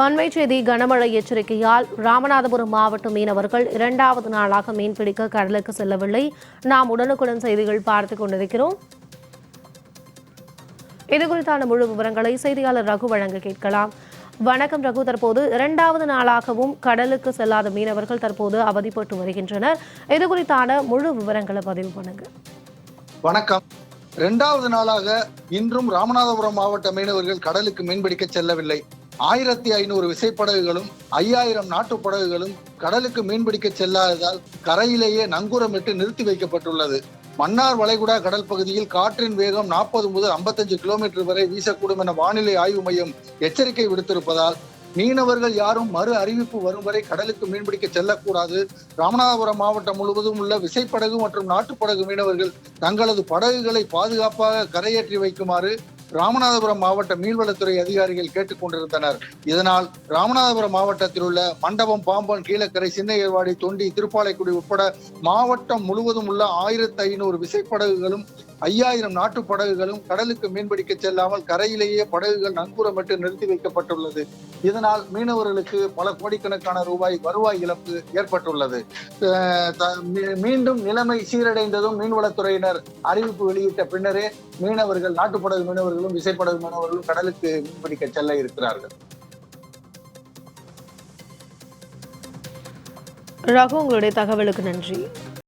அண்மை செய்தி கனமழை எச்சரிக்கையால் ராமநாதபுரம் மாவட்ட மீனவர்கள் இரண்டாவது நாளாக மீன்பிடிக்க கடலுக்கு செல்லவில்லை. நாம் உடனுக்குடன் செய்திகள் பார்த்துக் கொண்டிருக்கிறோம். இது குறித்தான முழு விவரங்களை செய்தியாளர் ரகு வழங்க கேட்கலாம். வணக்கம் ரகு. தற்போது இரண்டாவது நாளாகவும் கடலுக்கு செல்லாத மீனவர்கள் தற்போது அவதிப்பட்டு வருகின்றனர். இது குறித்தான முழு விவரங்களை பதிவு பண்ணுங்க. வணக்கம். இரண்டாவது நாளாக இன்றும் ராமநாதபுரம் மாவட்ட மீனவர்கள் கடலுக்கு மீன்பிடிக்க செல்லவில்லை. ஆயிரத்தி ஐநூறு விசைப்படகுகளும் ஐயாயிரம் நாட்டு படகுகளும் கடலுக்கு மீன்பிடிக்க செல்லாததால் கரையிலேயே நங்கூரமிட்டு நிறுத்தி வைக்கப்பட்டுள்ளது. மன்னார் வளைகுடா கடல் பகுதியில் காற்றின் வேகம் நாற்பது முதல் 55 கிலோமீட்டர் வரை வீசக்கூடும் என வானிலை ஆய்வு மையம் எச்சரிக்கை விடுத்திருப்பதால் மீனவர்கள் யாரும் மறு அறிவிப்பு வரும் வரை கடலுக்கு மீன்பிடிக்க செல்லக்கூடாது. ராமநாதபுரம் மாவட்டம் முழுவதும் உள்ள விசைப்படகு மற்றும் நாட்டுப்படகு மீனவர்கள் தங்களது படகுகளை பாதுகாப்பாக கரையேற்றி வைக்குமாறு ராமநாதபுரம் மாவட்ட மீன்வளத்துறை அதிகாரிகள் கேட்டுக்கொண்டிருந்தனர். இதனால் ராமநாதபுரம் மாவட்டத்தில் உள்ள மண்டபம் பாம்பன் கீழக்கரை சின்ன ஏர்வாடி தொண்டி திருப்பாலைக்குடி உட்பட மாவட்டம் முழுவதும் உள்ள ஆயிரத்தி ஐநூறு விசைப்படகுகளும் ஐயாயிரம் நாட்டு படகுகளும் கடலுக்கு மீன்பிடிக்க செல்லாமல் கரையிலேயே படகுகள் நங்கூரமிட்டு நிறுத்தி வைக்கப்பட்டுள்ளது. இதனால் மீனவர்களுக்கு பல கோடிக்கணக்கான ரூபாய் வருவாய் இழப்பு ஏற்பட்டுள்ளது. மீண்டும் நிலைமை சீரடைந்ததும் மீன்வளத்துறையினர் அறிவிப்பு வெளியிட்ட பின்னரே மீனவர்கள் நாட்டுப்படகு மீனவர்களும் விசைப்படகு மீனவர்களும் கடலுக்கு மீன்பிடிக்க செல்ல இருக்கிறார்கள். ரகு உங்களுடைய தகவலுக்கு நன்றி.